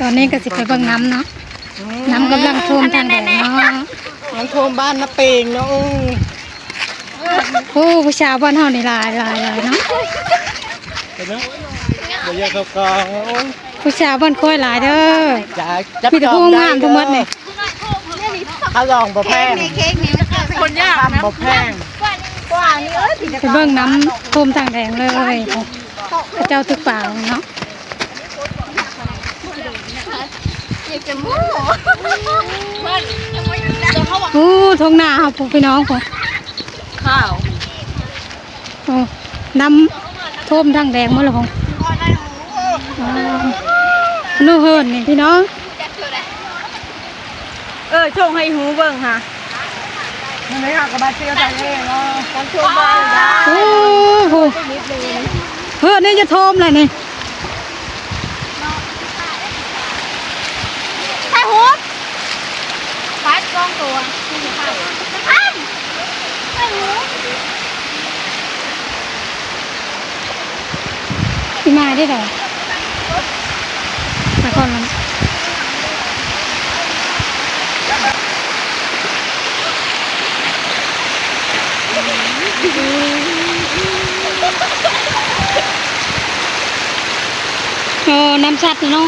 ตอนนี้ก็สิไปเบิ่งน้ำเนาะน้ำกำลังท่วมทางแดงเนาะมันท่วมบ้านนะเปิงเนาะโอ้ผู้ชาวบ้านเฮานี่หลายหลายหลายเนาะเห็นไหมเดี๋ยวแยกเข้ากลางโอ้ยผู้ชาวบ้านค่อยหลายเด้อจ่ายจับมีแต่ผู้งามทั้งหมดนี่เขาลองบ่แพงคนยากทำบ่แพงไปเบิ่งน้ำท่วมทางแดงเลยพระเจ้าตึกเปล่าเนาะ โอ้ทงหน้าครับพี่น้องผมข้าวโอ้น้ำท่วมทางแดงหมดเลยผมอ๋อนู่นเฮินนี่พี่น้อง เออชงให้หูเบิ่งค่ะนี่ไหมคะกระบาดเชียวใจเองเนาะกันชงบ้านจ้าโอ้โหเฮินนี่จะท่วมเลยนี่ ใช่หู ฟัดกล้องตัวใช่ใช่หูพี่มาได้เหรอมาก่อนแล้วโอ้น้ำชัดเนาะ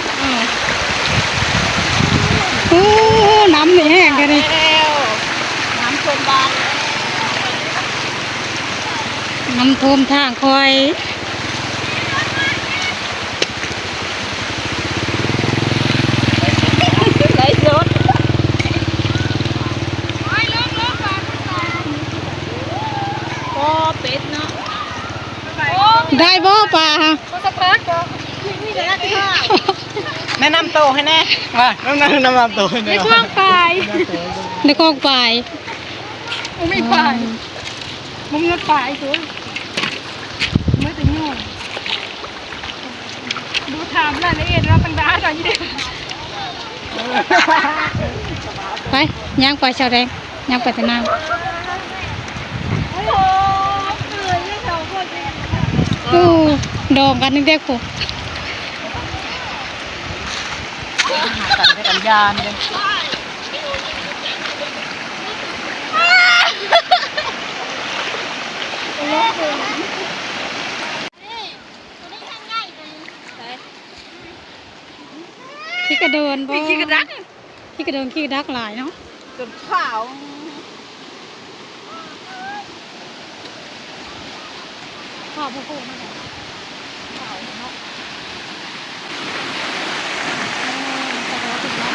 โอ้น้ำนี่แห้งกันนี่ แล้วน้ำชมบ้าน น้ำท่วมทางคอยไหลรถก็เป็ดเนาะได้บ่ปลาฮะแนะนำโตวให้แน่ว่าน้ำน้ำน้ำนำโตวให้แน่ช่วงปลายในกองปลายไม่ปลายมึงเงือกปลายตัวไม่แต่ยุ่งดู ถามรายละเอียดแล้วมันด่าหน่อยเดียวไปย่างไปชาวแดงย่างไปแต่น้โอ้โหเหนื่อยไม่เท่าคนเลยำโอ้ดองกันเด็กๆปุ๊หากันได้กันยานเลย ขี้กระเดินบ่พี่ขี้กระดักขี้กระเดินขี้กระดักหลายเนาะจนข่าวข้าวผู้ผู้นั่นแหละข้าวเนาะเออแต่ว่าถึงเนาะ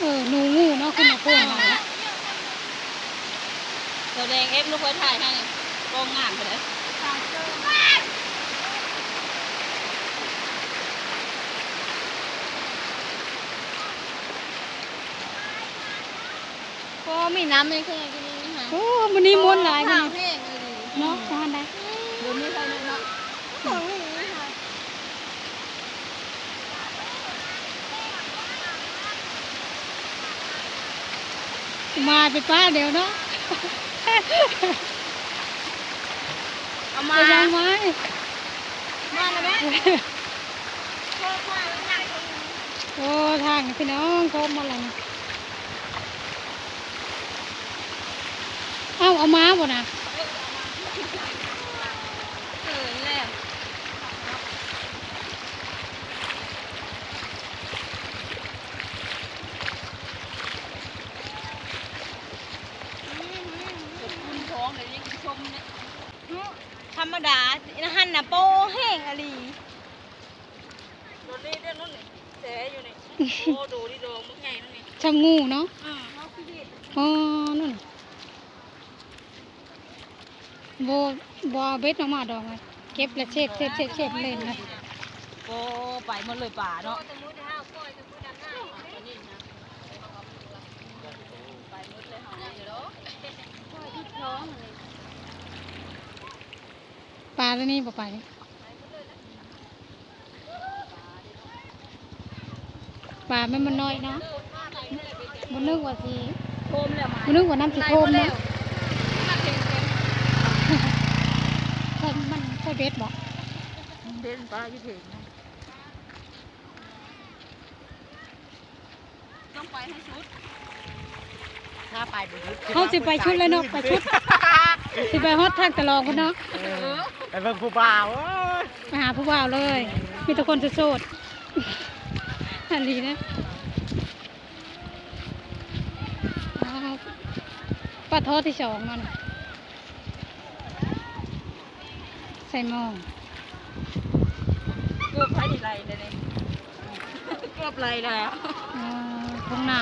เออหนูงูเนาะขึ้นมาโค้งมาเนาะตัวแดงเอฟลูกไว้ถ่ายให้กองงานไปเลยก็มีน้ำไม่เคยกินนี่ค่ะโอ้มันนี่ม้วนหลายมันแห้งเลยเนาะทานได้ เดี๋ยวนี้ใครเลยเนาะ ของนี่ค่ะ มาเป็นป้าเดี๋ยวเนาะเอามามายังไว้มาแล้วไหมโอ้ทางนี่พี่น้องโทมมาแล้วนะเอ้าเอามาบ่นะ เออนี่แหละ คุณท้องเดี๋ยวนี้ชมเนี่ยธรรมดาหันน่ะโป้ แห้งอะไรรถนี้เด้นู่นนี่เสียอยู่นี่โอ้ดูดิโดงมึงไงนั่นนี่ชำงูเนาะอืมเขาคือดีอ๋อนั่นโบโบเอาเบ็ดออกมาดอกไงเก็บแล้วเช็ดเช็ดเช็ดเช็ดเล่นนะโอ้ไปหมดเลยป่าเนาะไปหมดเลยเฮานี่เด้อปลาแล้วนี่บ่ไปปลามันมันน้อยเนาะบ่นึกว่าสิโคมแล้วมาบ่นึกว่าน้ำสิโคมเนาะมาเต็มเต็มใช่มันใช่เบ็ดบ่เดินปลาอยู่ถึงนะต้องไปให้ชุดถ้าไปบุญเขาสิไปชุดเลยเนาะไปชุดสิไปฮอดทางตะลองพุ่นเนาะ ไปเบิ่งผู้บ่าวเอ้ยไปหาผู้บ่าวเลย มีแต่คนโสดๆอันนี้นะเอาปลาทอดที่สองมันใส่หม้อเกือบไปไหลเลยเนี่ยเกือบไหลแล้วอ่าทงหน้า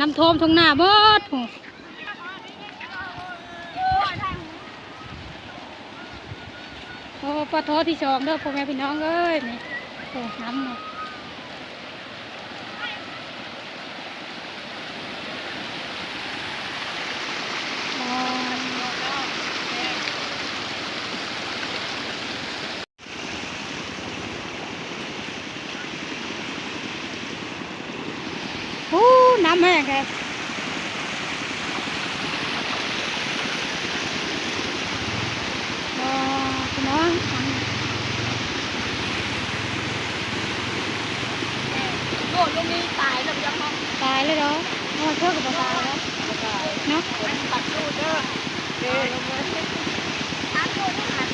น้ำท่วมทงหน้าเบิดโหโอ้ปลาทอที่สองเด้อพ่อแม่พี่น้องเอ้ยนี่โอ้น้ำเนาะโอ้น้ำแห้งเลยอ๋อพี่น้อง โดดลงนี้ตายแล้วยังมองตายเลยเหรอโอ้เชื่อกับตายแล้วเนาะมันตัดสู้เด้อเด้อลงเลยทักโดดทัน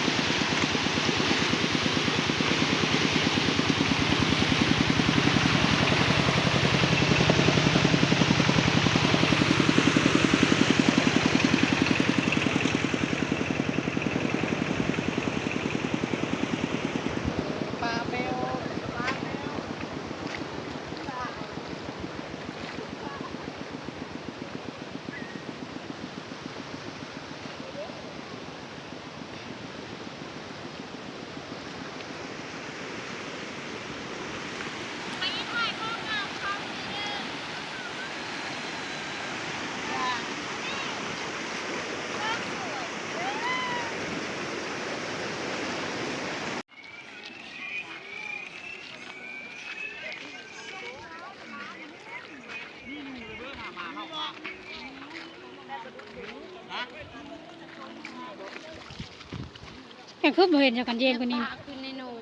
แค่คือบ่เห็นจากกันเย็นกว่านี้ปลาขึ้นในโหนง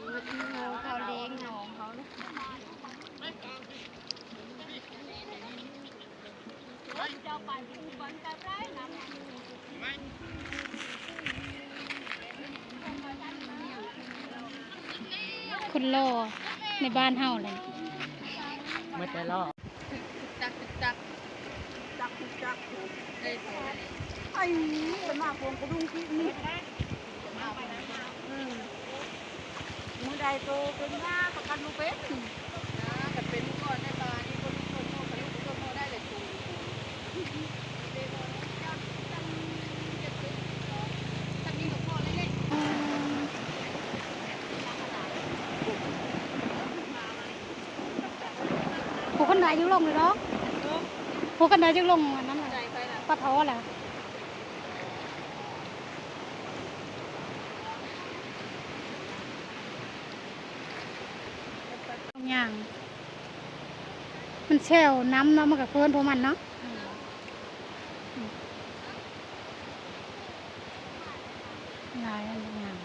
โหนงเขาเลี้ยงหนองเขาเนี่ยคนรอในบ้านเฮาเลยมันจะล่อจักจักจักจักเอ้ยไอ้สมาพงกระดุมที่นี่มือ ใดโตเป็นหน้าประกันลูกเป็ดแต่เป็นก่อนได้ตานี่คนคนโตคนลูกคนโตได้เลยสูจักนี่กับพ่อเลยเลยผู้คนใดจึงลงเลยเนาะผู้คนใดจึงลงอันนั้นใจน่ะไปะปลาท้อแหละอย่าง มันแช่วน้ำเนาะมันกับเพิ่นพวกมันเนาะหลายอันอย่าง